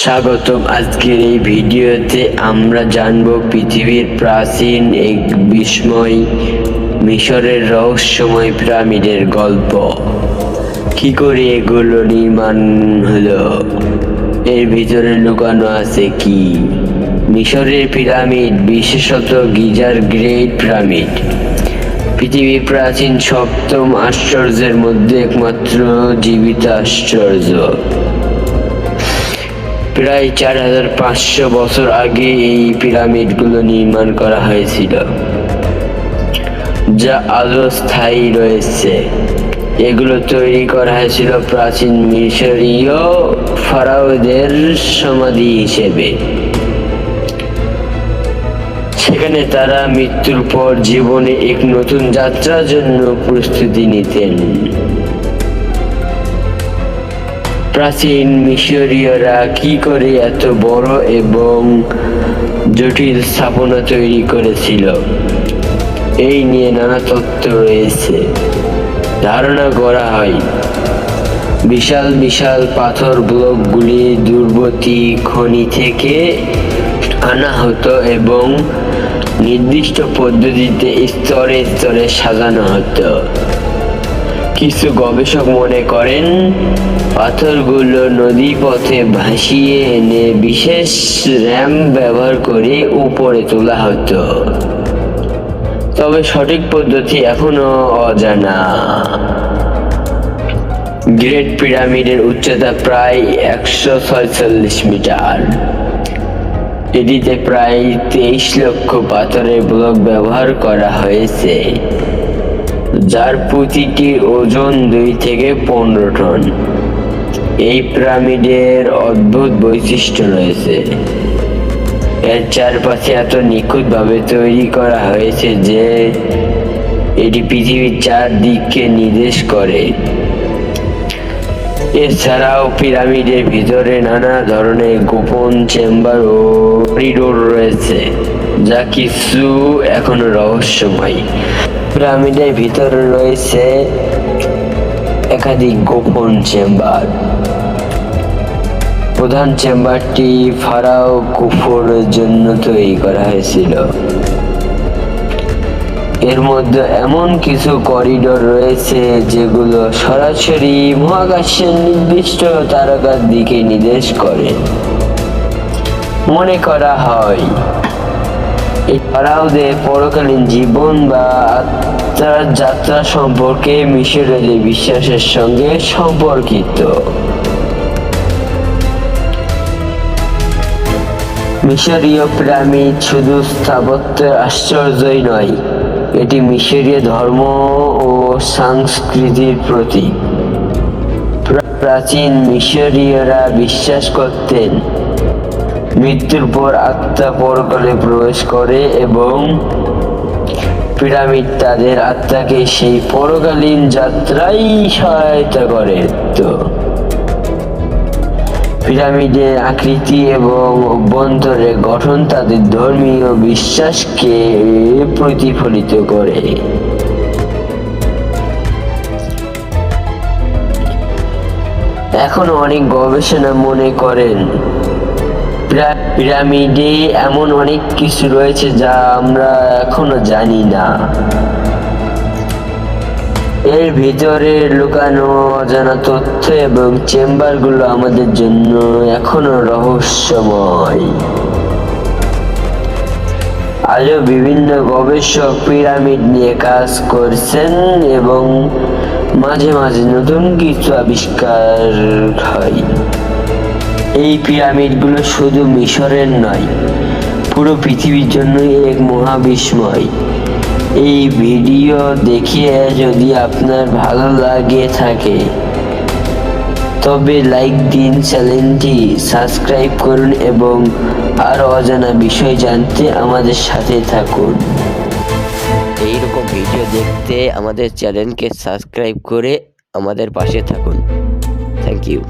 স্বাগতম। আজকের এই ভিডিওতে আমরা জানব পৃথিবীর প্রাচীন এক বিস্ময় মিশরের রহস্যময় পিরামিডের গল্প। কি করে এগুলো নির্মাণ হলো? এর ভিতরে লুকানো আছে কি? মিশরের পিরামিড, বিশেষত গিজার গ্রেট পিরামিড। পৃথিবীর প্রাচীন সপ্তম আশ্চর্যের মধ্যে একমাত্র জীবিত আশ্চর্য। প্রায় চার হাজার পাঁচশো বছর আগে এই পিরামিডগুলো নির্মাণ করা হয়েছিল, যা আজও স্থায়ী রয়েছে। এগুলো তৈরি করা হয়েছিল প্রাচীন মিশরীয় ফারাওদের সমাধি হিসেবে। সেখানে তারা মৃত্যুর পর জীবনে এক নতুন যাত্রার জন্য প্রস্তুতি নিতেন। প্রাচীন মিশরীয়রা কি করে এত বড় এবং জটিল স্থাপনা তৈরি করেছিল? এই নিয়ে নানা তত্ত্ব রয়েছে। ধারণা করা হয়, বিশাল বিশাল পাথর ব্লকগুলি দূরবর্তী খনি থেকে আনা হতো এবং নির্দিষ্ট পদ্ধতিতে স্তরে স্তরে সাজানো হতো। কিছু গবেষক মনে করেন, পাথরগুলো নদী পথে ভাসিয়ে এনে বিশেষ র্যাম ব্যবহার করে উপরে তোলা হতো। তবে সঠিক পদ্ধতি এখনও অজানা। গ্রেট পিরামিডের উচ্চতা প্রায় একশো ছয়চল্লিশ মিটার। এটিতে প্রায় তেইশ লক্ষ পাথরের ব্লক ব্যবহার করা হয়েছে। যার প্রতিটি ওজন দুই থেকে পনেরো টন। এই পিরামিডের অদ্ভুত বৈশিষ্ট্য রয়েছে। এর চারপাশে এত নিখুঁতভাবে তৈরি করা হয়েছে যে এটি পৃথিবীর চারদিককে নির্দেশ করে। এছাড়াও পিরামিডের ভিতরে নানা ধরনের গোপন চেম্বার ও করিডোর রয়েছে, যা কিছু এখনও রহস্যময়। পিরামিডের ভিতরে রয়েছে একাধিক গোপন চেম্বার। প্রধান চেম্বারটি ফারাও কুফোরের জন্য তৈরি করা হয়েছিল। এর মধ্যে এমন কিছু করিডোর রয়েছে যেগুলো সরাসরি মহাকাশের নির্দিষ্ট তারকার দিকে নির্দেশ করে। মনে করা হয় এই ফারাওদের পরকালীন জীবন বা আত্মার যাত্রা সম্পর্কে মিশরীয়দের বিশ্বাসের সঙ্গে সম্পর্কিত। মিশরীয় পিরামিড শুধু স্থাপত্যের আশ্চর্যই নয়, এটি মিশরীয় ধর্ম ও সংস্কৃতির প্রতীক। প্রাচীন মিশরীয়রা বিশ্বাস করতেন মৃত্যুর পর আত্মা পরকালে প্রবেশ করে এবং পিরামিড তাদের আত্মাকে সেই পরকালীন যাত্রায় সহায়তা করে। তো পিরামিডের আকৃতি এবং অভ্যন্তরের গঠন তাদের ধর্মীয় বিশ্বাসকে প্রতিফলিত করে। এখন অনেক গবেষণা মনে করেন পিরামিডে এমন অনেক কিছু রয়েছে যা আমরা এখনও জানি না। এর ভিতরে লুকানো অজানা তথ্য এবং চেম্বারগুলো আমাদের জন্য এখনও রহস্যময়। আজও বিভিন্ন গবেষক পিরামিড নিয়ে কাজ করছেন এবং মাঝে মাঝে নতুন কিছু আবিষ্কার হয়। এই পিরামিডগুলো শুধু মিশরের নয়, পুরো পৃথিবীর জন্যই এক মহাবিস্ময়। এই ভিডিও দেখে যদি আপনার ভালো লাগে থাকে, তবে লাইক দিন, চ্যানেলটি সাবস্ক্রাইব করুন এবং আরও অজানা বিষয় জানতে আমাদের সাথে থাকুন। এইরকম ভিডিও দেখতে আমাদের চ্যানেলকে সাবস্ক্রাইব করে আমাদের পাশে থাকুন। Thank you.